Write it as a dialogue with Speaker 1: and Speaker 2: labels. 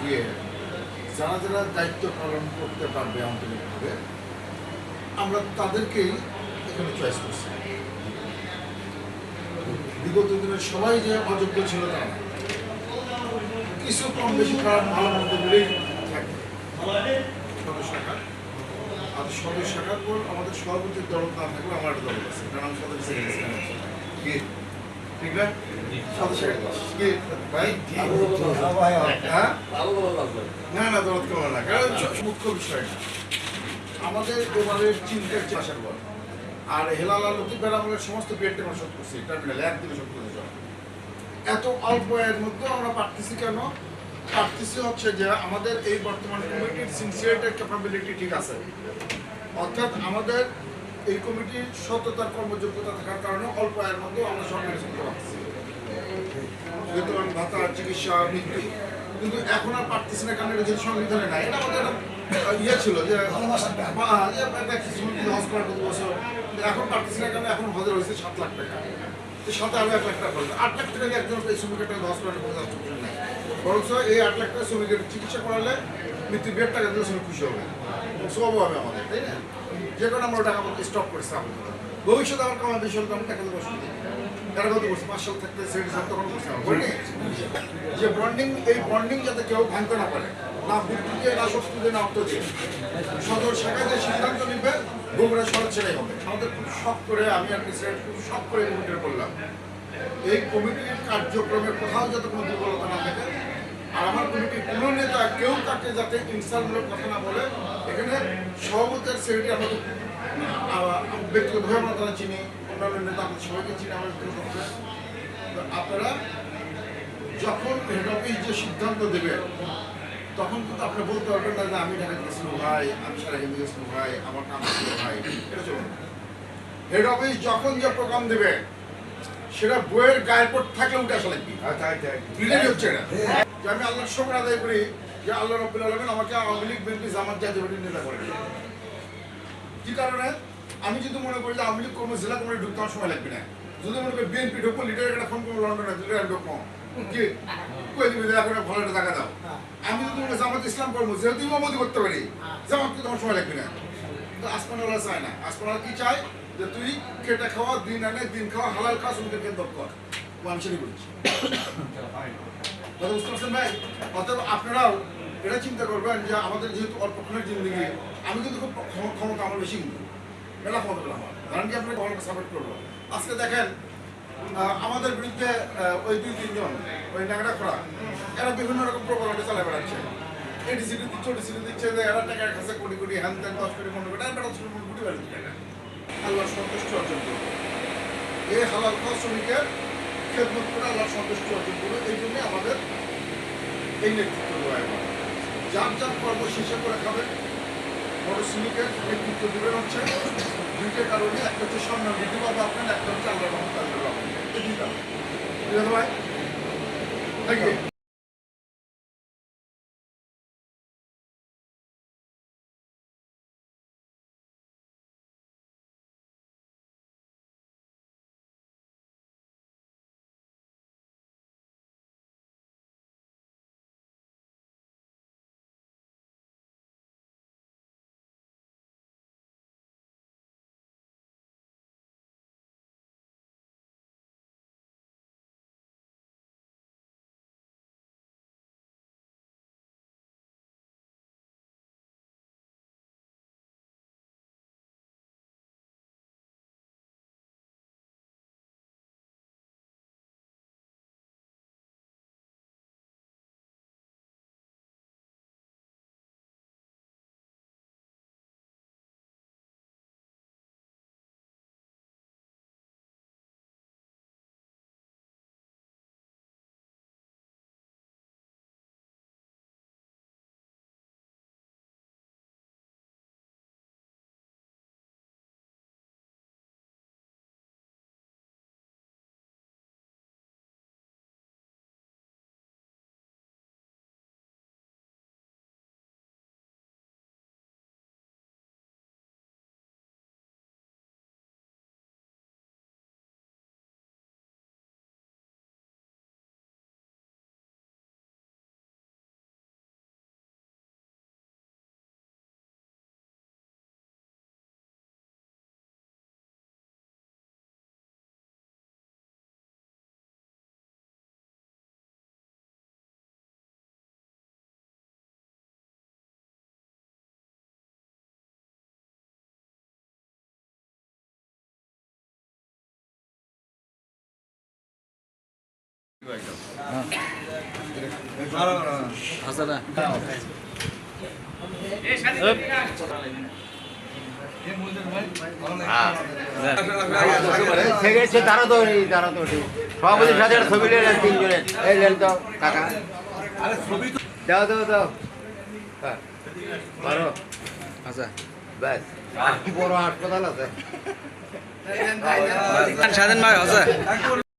Speaker 1: গিয়ে যারা যারা দায়িত্ব পালন করতে পারবে আন্তরিকভাবে আমরা তাদেরকেই এখানে চয়েস করছি। বিগত দিনে সবাই যে অযোগ্য ছিল তা কিছু কম বেশি খারাপ ভালো মন্দ মিলেই থাকে। সদস্য আর সদস্য শাখার পর আমাদের সভাপতির দল না থাকলে আমার দল আছে কারণ আমি সদস্য ঠিক না হ্যাঁ? না না দরদ কমে না। কারণ মুখ্য বিষয় আমাদের এবারের চিন্তার চাষের বল আর হেলাল সমস্ত বিয়ের টেমা শোধ করছি টার্মিনালে শোধ করে এত অল্প এর মধ্যে আমরা পারতেছি কেন? পারতেছি হচ্ছে যে আমাদের এই বর্তমান কমিটির সিনসিয়ারিটির ক্যাপাবিলিটি ঠিক আছে। অর্থাৎ আমাদের এই কমিটির সততার কর্মযোগ্যতা থাকার কারণে অল্প আয়ের মধ্যে আমরা সরকারি করতে পারছি বেতন ভাতা চিকিৎসা মৃত্যু কিন্তু এখন আর পারতেছি না কারণ এটা যেহেতু সংবিধানে নাই। এটা আমাদের ইয়ে ছিল যে বা- যে একটা কিছু হজ করার প্রতি বছর। এখন পারতেছি না কারণ এখন হজের হয়েছে সাত লাখ টাকা। তো সাথে আরও এক লাখ টাকা আট লাখ টাকা দিয়ে একজন এই শ্রমিকের টাকা হজ করার কোনো অপশন নেই বরঞ্চ এই আট লাখ টাকা শ্রমিকের চিকিৎসা করালে মৃত্যু বেড টাকা দিলে শ্রমিক খুশি হবে? সব হবে আমাদের তাই না? যে কারণে আমরা টাকা স্টপ করেছি। ভবিষ্যতে আমার কামার বেশি হলে আমি টাকা দেবো অসুবিধা। এরা কত করছে পাঁচ সাল থাকতে সেটি সাল তখন করছে যে বন্ডিং এই বন্ডিং যাতে কেউ ভাঙতে না পারে, না বুদ্ধি দিয়ে না শক্তি দিয়ে না অর্থ দিয়ে সদর শাখায় যে সিদ্ধান্ত নিবে বগুড়া শহর ছেড়েই হবে। আমাদের খুব শখ করে, আমি আর প্রেসিডেন্ট খুব শখ করে কমিটির করলাম। এই কমিটির কার্যক্রমে কোথাও যাতে কোনো দুর্বলতা না থাকে আর আমার কমিটির কোনো নেতা কেউ তাকে যাতে ইনসালমূলক কথা না বলে, এখানে সভাপতির সেক্রেটারি আমাদের ব্যক্তিগতভাবে আমরা তারা চিনি, অন্যান্য নেতা আমাদের সবাইকে চিনি। তো আপনারা যখন হেড অফিস যে সিদ্ধান্ত দেবে, তখন কিন্তু আপনি বলতে পারবেন না যে আমি ঢাকা গেছিল ভাই, আমি সারা হিন্দু গেছিল ভাই, আমার কাম ছিল ভাই, এটা চলবে হেড অফিস যখন যে প্রোগ্রাম দেবে সেটা বইয়ের গায়ের পর থাকলে উঠে আসা লাগবে। বিলেরই হচ্ছে এটা। যে আমি আল্লাহর শকর আদায় করি যে আল্লাহ রব্বুল আলমিন আমাকে আওয়ামী লীগ বিএনপি জামাত জাতীয় পার্টির নেতা করে কি কারণে? আমি যদি মনে করি যে আওয়ামী লীগ কর্মী জেলা কমিটি ঢুকতে আমার সময় লাগবে না। যদি মনে করি বিএনপি ঢুকবো লিডার একটা ফোন করব লন্ডনে লিডার ঢুকবো কি? কই দিবি? দেখা করে ভালো একটা টাকা দাও। আমি যদি মনে জামাত ইসলাম কর্ম যেহেতু ইমামতি করতে পারি জামাত কিন্তু আমার সময় লাগবে না। কিন্তু আসমানওয়ালা চায় না। আসমানওয়ালা কি চায়? যে তুই খেটে খাওয়া, দিন আনে, দিন খাওয়া, হালাল খাওয়া শ্রমিকের কেন্দ্র কর ও আমি বলেছি কথা বুঝতে পারছেন ভাই? অতএব আপনারাও এটা চিন্তা করবেন যে আমাদের যেহেতু অল্পক্ষণের জিন্দগি, আমি কিন্তু খুব ক্ষম- ক্ষমতা আমার বেশি কিন্তু। মেলা ক্ষমতা আমার। কারণ কি আপনাকে গভর্নমেন্ট সাপোর্ট করব। আজকে দেখেন আমাদের বিরুদ্ধে ওই দুই, তিনজন, ওই ন্যাংরা খোরা এরা বিভিন্ন রকম প্রকল্পে চালাই বেড়াচ্ছে। এডিসিটি দিচ্ছে ওডিসিটি দিচ্ছে, যে এরা টাকা কাছে কোটি কোটি, হ্যান ত্যান দশ কোটি, পনেরো কোটি আর বেড়া ছোট কোটি বেড়াচ্ছে আল্লাহ সন্তুষ্ট অর্জন করব। এই হালাল খাওয়া শ্রমিকের খেদমত করে আল্লাহ সন্তুষ্ট অর্জন করব। এই জন্যই আমাদের এই নেতৃত্ব দেওয়া হয়। যার যার কর্ম শেষে করে খাবেন বড় শ্রমিকের নেতৃত্ব দেবেন হচ্ছে দুইটা কারণে। একটা হচ্ছে সম্মান বৃদ্ধি পাবে আপনার, একটা হচ্ছে আল্লাহ রহমত আল্লাহ কারণ ভাই? থ্যাংক ইউ
Speaker 2: সাথে ছবি তিনজনের কাকা দাও দাও দাও হ্যাঁ, বারো
Speaker 3: আচ্ছা
Speaker 2: ব্যাস আর কি বড় হাসপাতাল আছে
Speaker 3: স্বাধীন ভাই আছে